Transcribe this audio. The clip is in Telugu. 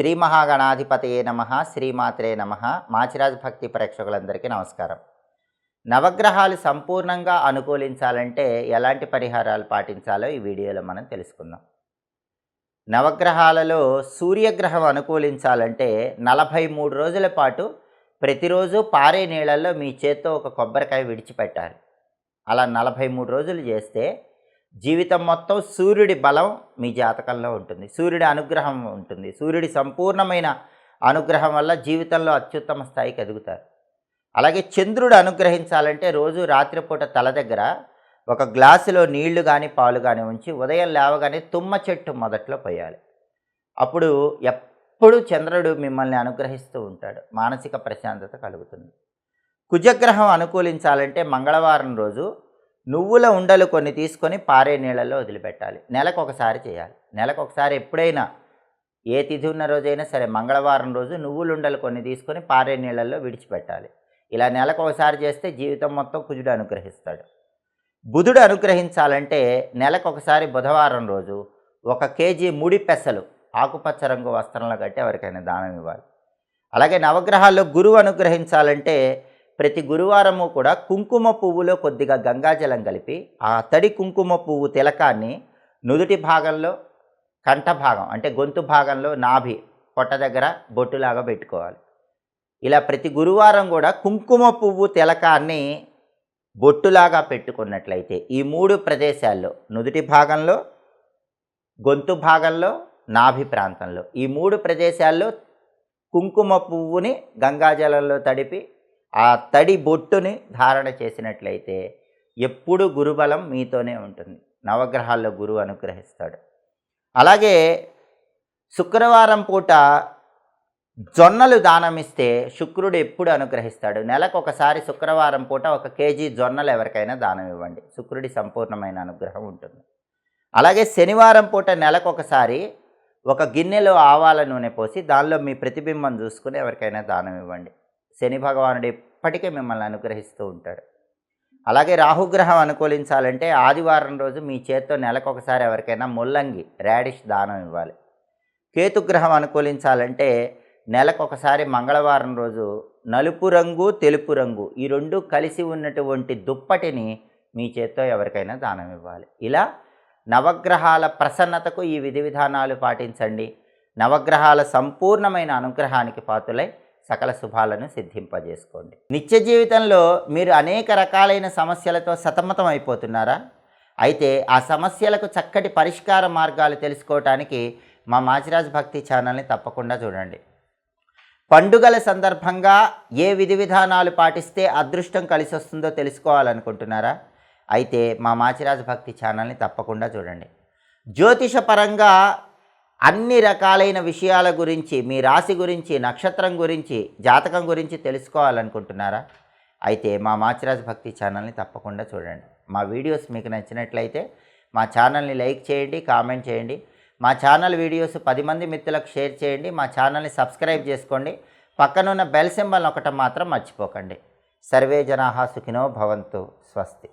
శ్రీ మహాగణాధిపతయే నమ శ్రీమాత్రే నమ. మాచిరాజ్ భక్తి ప్రేక్షకులందరికీ నమస్కారం. నవగ్రహాలు సంపూర్ణంగా అనుకూలించాలంటే ఎలాంటి పరిహారాలు పాటించాలో ఈ వీడియోలో మనం తెలుసుకుందాం. నవగ్రహాలలో సూర్యగ్రహం అనుకూలించాలంటే నలభై మూడు రోజుల పాటు ప్రతిరోజు పారే నీళ్ళల్లో మీ చేత్తో ఒక కొబ్బరికాయ విడిచిపెట్టాలి. అలా నలభై మూడు రోజులు చేస్తే జీవితం మొత్తం సూర్యుడి బలం మీ జాతకంలో ఉంటుంది. సూర్యుడి అనుగ్రహం ఉంటుంది. సూర్యుడి సంపూర్ణమైన అనుగ్రహం వల్ల జీవితంలో అత్యుత్తమ స్థాయికి ఎదుగుతారు. అలాగే చంద్రుడు అనుగ్రహించాలంటే రోజు రాత్రిపూట తల దగ్గర ఒక గ్లాసులో నీళ్ళు కానీ పాలు కానీ ఉంచి ఉదయం లేవగానే తుమ్మ చెట్టు మొదట్లో పోయాలి. అప్పుడు ఎప్పుడు చంద్రుడు మిమ్మల్ని అనుగ్రహిస్తూ ఉంటాడు. మానసిక ప్రశాంతత కలుగుతుంది. కుజగ్రహం అనుకూలించాలంటే మంగళవారం రోజు నువ్వుల ఉండలు కొన్ని తీసుకొని పారే నీళ్ళల్లో వదిలిపెట్టాలి. నెలకు ఒకసారి చేయాలి. నెలకు ఒకసారి ఎప్పుడైనా ఏ తిథి ఉన్న రోజైనా సరే మంగళవారం రోజు నువ్వులు ఉండలు కొన్ని తీసుకొని పారే నీళ్ళల్లో విడిచిపెట్టాలి. ఇలా నెలకు ఒకసారి చేస్తే జీవితం మొత్తం కుజుడు అనుగ్రహిస్తాడు. బుధుడు అనుగ్రహించాలంటే నెలకు ఒకసారి బుధవారం రోజు ఒక కేజీ ముడి పెసలు ఆకుపచ్చ రంగు వస్త్రంలో కట్టి ఎవరికైనా దానం ఇవ్వాలి. అలాగే నవగ్రహాల్లో గురువు అనుగ్రహించాలంటే ప్రతి గురువారము కూడా కుంకుమ పువ్వులో కొద్దిగా గంగాజలం కలిపి ఆ తడి కుంకుమ పువ్వు తిలకాన్ని నుదుటి భాగంలో కంఠ భాగం అంటే గొంతు భాగంలో నాభి పొట్ట దగ్గర బొట్టులాగా పెట్టుకోవాలి. ఇలా ప్రతి గురువారం కూడా కుంకుమ పువ్వు తిలకాన్ని బొట్టులాగా పెట్టుకున్నట్లయితే ఈ మూడు ప్రదేశాల్లో నుదుటి భాగంలో గొంతు భాగంలో నాభి ప్రాంతంలో ఈ మూడు ప్రదేశాల్లో కుంకుమ పువ్వుని గంగాజలంలో తడిపి ఆ తడి బొట్టుని ధారణ చేసినట్లయితే ఎప్పుడు గురుబలం మీతోనే ఉంటుంది. నవగ్రహాల్లో గురువు అనుగ్రహిస్తాడు. అలాగే శుక్రవారం పూట జొన్నలు దానమిస్తే శుక్రుడు ఎప్పుడు అనుగ్రహిస్తాడు? నెలకు ఒకసారి శుక్రవారం పూట ఒక కేజీ జొన్నలు ఎవరికైనా దానం ఇవ్వండి. శుక్రుడి సంపూర్ణమైన అనుగ్రహం ఉంటుంది. అలాగే శనివారం పూట నెలకు ఒకసారి ఒక గిన్నెలో ఆవాల నూనె పోసి దానిలో మీ ప్రతిబింబం చూసుకుని ఎవరికైనా దానం ఇవ్వండి. శని భగవానుడు ఎప్పటికీ మిమ్మల్ని అనుగ్రహిస్తూ ఉంటాడు. అలాగే రాహుగ్రహం అనుకూలించాలంటే ఆదివారం రోజు మీ చేత్తో నెలకొకసారి ఎవరికైనా ముల్లంగి రాడిష్ దానం ఇవ్వాలి. కేతుగ్రహం అనుకూలించాలంటే నెలకొకసారి మంగళవారం రోజు నలుపు రంగు తెలుపు రంగు ఈ రెండు కలిసి ఉన్నటువంటి దుప్పటిని మీ చేత్తో ఎవరికైనా దానం ఇవ్వాలి. ఇలా నవగ్రహాల ప్రసన్నతకు ఈ విధి విధానాలు పాటించండి. నవగ్రహాల సంపూర్ణమైన అనుగ్రహానికి పాతులై సకల శుభాలను సిద్ధింపజేసుకోండి. నిత్య జీవితంలో మీరు అనేక రకాలైన సమస్యలతో సతమతం అయిపోతున్నారా? అయితే ఆ సమస్యలకు చక్కటి పరిష్కార మార్గాలు తెలుసుకోవటానికి మా మాచిరాజ్ భక్తి ఛానల్ని తప్పకుండా చూడండి. పండుగల సందర్భంగా ఏ విధి విధానాలు పాటిస్తే అదృష్టం కలిసి వస్తుందో తెలుసుకోవాలనుకుంటున్నారా? అయితే మా మాచిరాజ్ భక్తి ఛానల్ని తప్పకుండా చూడండి. జ్యోతిషపరంగా అన్ని రకాలైన విషయాల గురించి మీ రాశి గురించి నక్షత్రం గురించి జాతకం గురించి తెలుసుకోవాలనుకుంటున్నారా? అయితే మా మాచిరాజ్ భక్తి ఛానల్ని తప్పకుండా చూడండి. మా వీడియోస్ మీకు నచ్చినట్లయితే మా ఛానల్ని లైక్ చేయండి కామెంట్ చేయండి. మా ఛానల్ వీడియోస్ పది మంది మిత్రులకు షేర్ చేయండి. మా ఛానల్ని సబ్స్క్రైబ్ చేసుకోండి. పక్కనున్న బెల్ సింబల్ ఒకటి మాత్రం మర్చిపోకండి. సర్వే జనాహా సుఖినో భవంతు. స్వస్తి.